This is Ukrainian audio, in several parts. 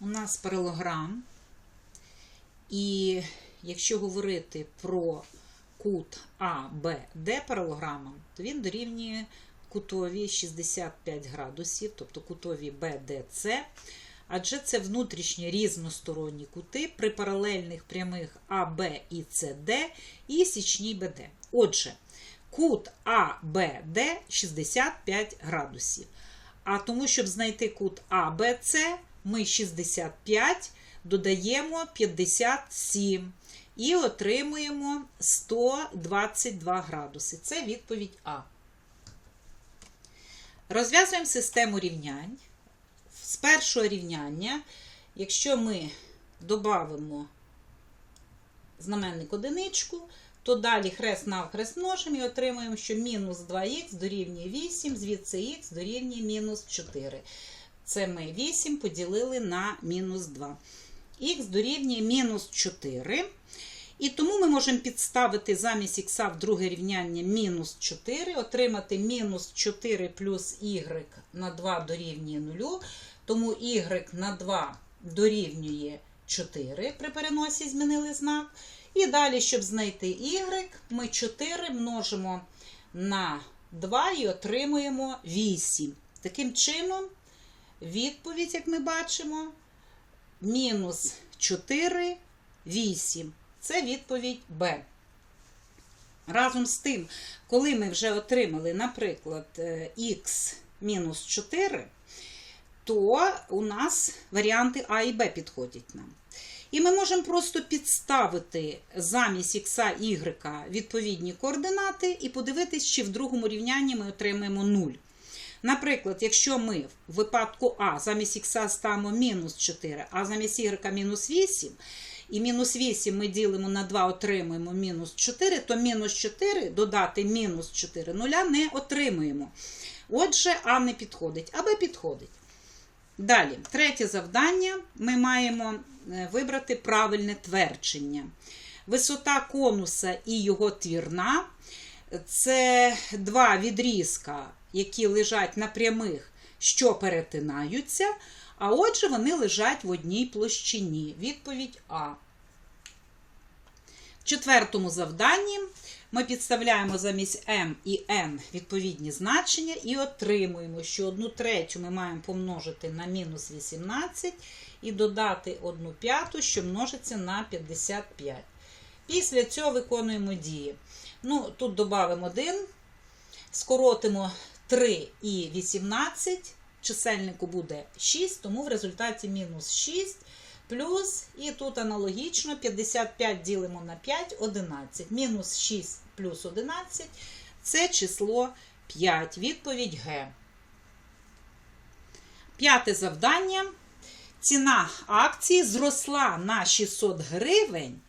у нас паралограм. І якщо говорити про кут АБД паралограмом, то він дорівнює кутові 65 градусів, тобто кутові БДЦ. Адже це внутрішні різносторонні кути при паралельних прямих АБ і СД і січній БД. Отже, кут АБД 65 градусів. А тому, щоб знайти кут АБЦ, ми 65 додаємо 57 і отримуємо 122 градуси. Це відповідь А. Розв'язуємо систему рівнянь. З першого рівняння, якщо ми додамо знаменник одиничку, то далі хрест навхрест множимо і отримуємо, що мінус 2х дорівнює 8, звідси х дорівнює мінус 4. Це ми 8 поділили на мінус 2. Х дорівнює мінус 4. І тому ми можемо підставити замість х в друге рівняння мінус 4, отримати мінус 4 плюс y на 2 дорівнює 0. Тому y на 2 дорівнює 4 при переносі змінили знак. І далі, щоб знайти y, ми 4 множимо на 2 і отримуємо 8. Таким чином, відповідь, як ми бачимо, мінус 4, 8. Це відповідь Б. Разом з тим, коли ми вже отримали, наприклад, х мінус 4, то у нас варіанти А і Б підходять нам. І ми можемо просто підставити замість х y відповідні координати і подивитись, чи в другому рівнянні ми отримаємо 0. Наприклад, якщо ми в випадку А замість х ставимо мінус 4, а замість y мінус 8, і мінус 8 ми ділимо на 2, отримуємо мінус 4, то мінус 4 додати мінус 4 нуля не отримуємо. Отже, А не підходить, а Б підходить. Далі, третє завдання. Ми маємо вибрати правильне твердження. Висота конуса і його твірна це два відрізка, які лежать на прямих, що перетинаються. А отже, вони лежать в одній площині. Відповідь А. В четвертому завданні ми підставляємо замість М і N відповідні значення і отримуємо, що 1 третю ми маємо помножити на мінус 18 і додати 1 п'яту, що множиться на 55. Після цього виконуємо дії. Ну, Тут додамо 1, скоротимо 3 і 18 чисельнику буде 6, тому в результаті мінус 6 плюс, і тут аналогічно 55 ділимо на 5, 11. Мінус 6 плюс 11 це число 5. Відповідь Г. П'яте завдання. Ціна акції зросла на 600 гривень.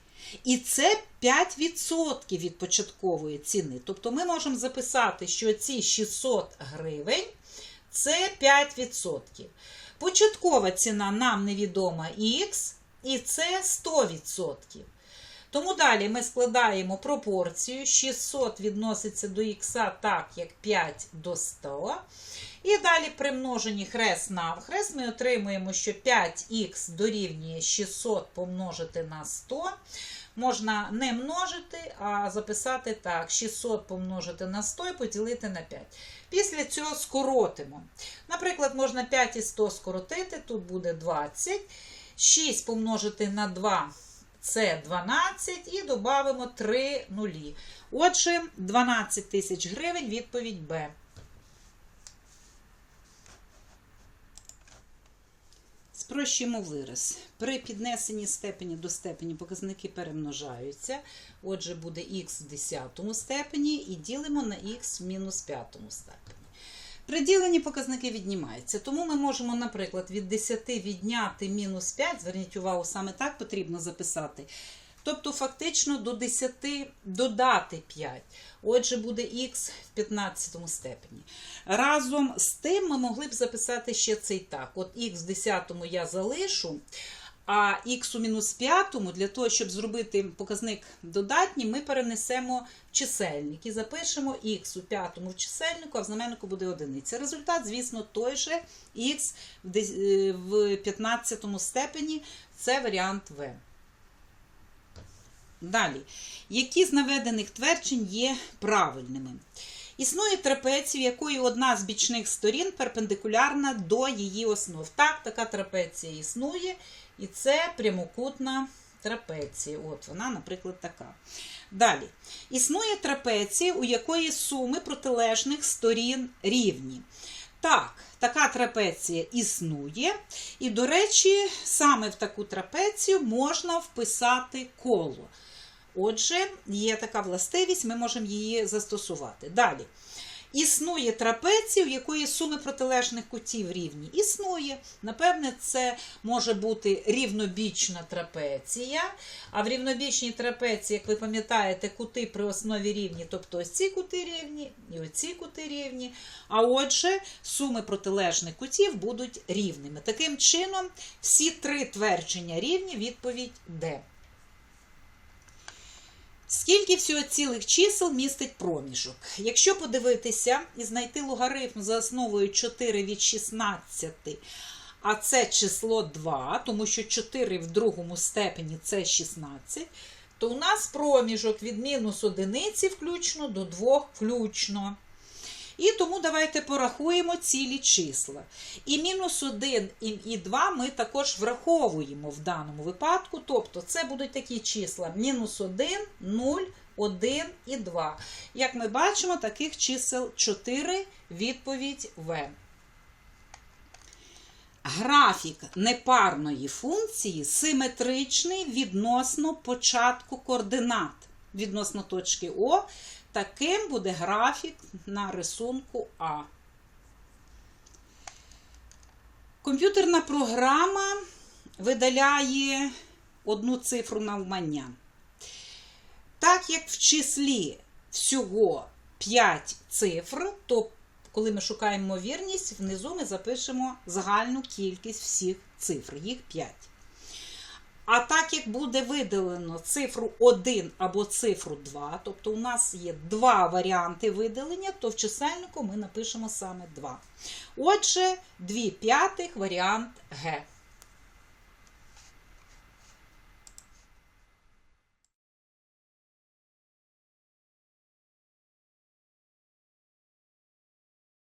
І це 5% від початкової ціни. Тобто ми можемо записати, що ці 600 гривень це 5%. Початкова ціна нам невідома Х, і це 100%. Тому далі ми складаємо пропорцію. 600 відноситься до х так, як 5 до 100. І далі при множенні хрест навхрест ми отримуємо, що 5х дорівнює 600 помножити на 100. Можна не множити, а записати так: 600 помножити на 100 і поділити на 5. Після цього скоротимо. Наприклад, можна 5 і 100 скоротити, тут буде 20. 6 помножити на 2 це 12, і додамо 3 нулі. Отже, 12 тисяч гривень відповідь Б. Спрощуємо вираз. При піднесенні степені до степені показники перемножаються. Отже, буде х в 10 степені і ділимо на х в мінус 5 степені. При діленні показники віднімаються. Тому ми можемо, наприклад, від 10 відняти мінус 5, зверніть увагу, саме так потрібно записати. Тобто, фактично до 10 додати 5. Отже, буде х в 15 степені. Разом з тим ми могли б записати ще цей так. От х в 10 я залишу, А х у мінус п'ятому, для того, щоб зробити показник додатнім, ми перенесемо в чисельник і запишемо х у п'ятому в чисельнику, а в знаменнику буде одиниця. Результат, звісно, той же х в дес- е, в 15 степені. Це варіант В. Далі. Які з наведених тверджень є правильними? Існує трапеція, в якої одна з бічних сторін перпендикулярна до її основ. Так, така трапеція існує, і це прямокутна трапеція. От вона, наприклад, така. Далі. Існує трапеція, у якої суми протилежних сторін рівні. Так, така трапеція існує. І, до речі, саме в таку трапецію можна вписати коло. Отже, є така властивість, ми можемо її застосувати. Далі. Існує трапеція, в якої суми протилежних кутів рівні. Існує. Напевне, це може бути рівнобічна трапеція. А в рівнобічній трапеції, як ви пам'ятаєте, кути при основі рівні, тобто ось ці кути рівні і оці кути рівні. А отже, суми протилежних кутів будуть рівними. Таким чином, всі три твердження рівні, відповідь Д. Скільки всього цілих чисел містить проміжок? Якщо подивитися і знайти логарифм за основою 4 від 16, а це число 2, тому що 4 в другому степені це 16, то у нас проміжок від мінус одиниці включно до 2 включно. І тому давайте порахуємо цілі числа. І мінус 1 і- і 2 ми також враховуємо в даному випадку. Тобто це будуть такі числа: мінус 1, 0, 1 і 2. Як ми бачимо, таких чисел 4, відповідь В. Графік непарної функції симетричний відносно початку координат. Відносно точки О. Таким буде графік на рисунку А. Комп'ютерна програма видаляє одну цифру навмання. Так як в числі всього 5 цифр, то коли ми шукаємо вірність, внизу ми запишемо загальну кількість всіх цифр, їх 5. А так як буде видалено цифру 1 або цифру 2, тобто у нас є два варіанти видалення, то в чисельнику ми напишемо саме 2. Отже, 2 п'ятих варіант Г.